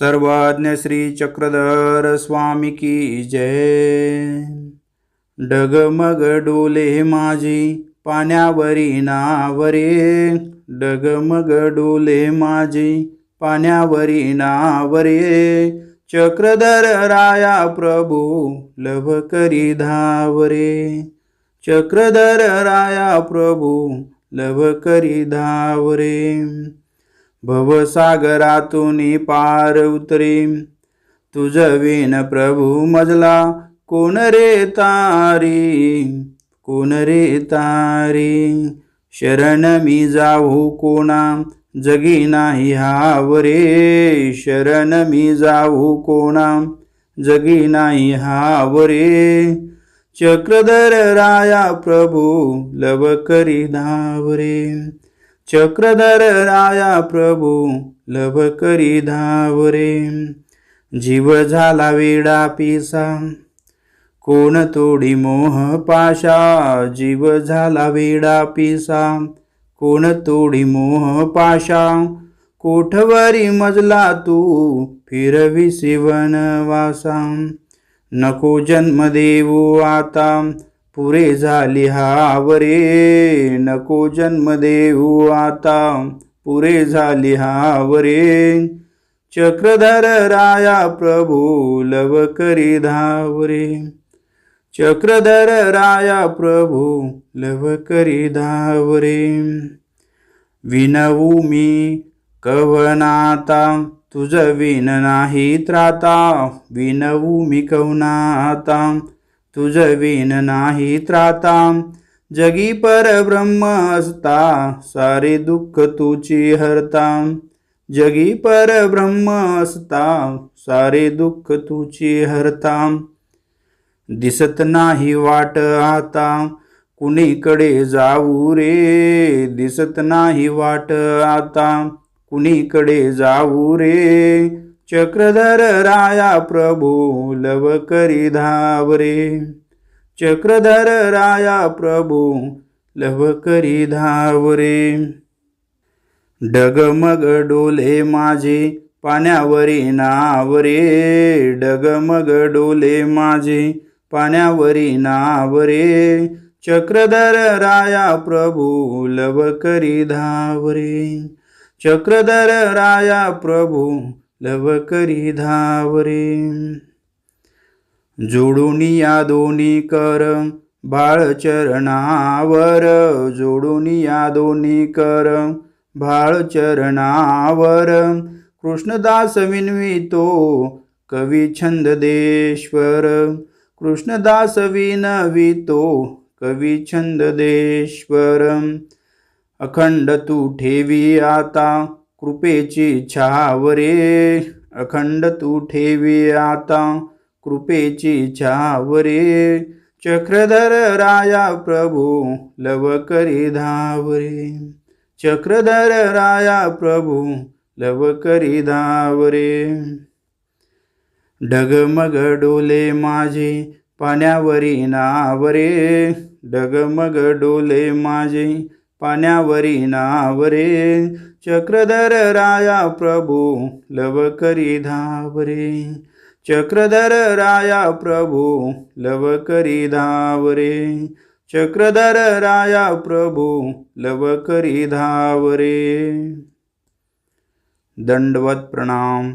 सर्वज्ञ श्री चक्रधर स्वामी की जय. डगमग डोले माझी पाण्यावरी नावरे. डगमग डोले माझी पाण्यावरी नावरे. चक्रधर राया प्रभू लभ करी धावरे. चक्रधर राया प्रभू लभ करी धावरे. भवसागरातून पार उतरी. तुझ विन प्रभू मजला कोण रे तारी? कोण रे तारी? शरण मी जाऊ कोणा? जगी नाही हावरे शरण मी जाऊ कोणा? जगी नाही हावरे चक्रधर राया प्रभू लव करी धावरे चक्रधर राया प्रभू लभ करी धावरे. जीव झाला वेडा पिसा कोण तोडी मोह पाशा. जीव झाला वेडा पिसा कोण तोडी मोह पाशा. कोठवरी मजला तू फिरवी शिवन वासा नको जन्म देऊ आता पुरे झाली हावरे. नको जन्म देऊ आता. पुरे झाली हावरे. चक्रधर राया प्रभू लव करी धावरे. चक्रधर राया प्रभू लव करी धावरे. विनवू मी कवनाता. तुझ विन नाही त्राता. विनवू मी कवनाता. तुझ विन नाही त्राता. जगी परब्रह्म असता सारे दुःख तुची हरता. जगी परब्रह्म असता सारे दुःख तुची हरता. दिसत नाही वाट आता कुणीकडे जाऊ रे? दिसत नाही वाट आता कुणीकडे जाऊ रे? चक्रधर राया प्रभू लव करी धावरे. चक्रधर राया प्रभू लव करी धावरे. डगमग डोले माझे पाण्यावरी नावरे. डगमग डोले माझे पाण्यावरी नावरे. चक्रधर राया प्रभू लव करी धावरे. चक्रधर राया प्रभू लव करी धावरे. जोडून या दोन्ही कर बाळ चरणावर. जोडून या दोन्ही कर बाळ चरणावर. कृष्णदास विनवितो कवी छंददेश्वर. कृष्णदास विनवितो कवी छंददेश्वर. अखंड तू ठेवी आता कृपेची छावरे अखंड तू ठेवी आता. कृपेची छावरे चक्रधर राया प्रभू लव करी धावरे. चक्रधर राया प्रभू लव करी धावरे. डगमग डोले माझे पाण्यावरी नावरे. डगमग डोले माझे पाण्यावरी नावरे चक्रधर राया प्रभू लव करी धावरे. चक्रधर राया प्रभू लव करी धावरे. चक्रधर राया प्रभू लव करी धावरे. दंडवत प्रणाम.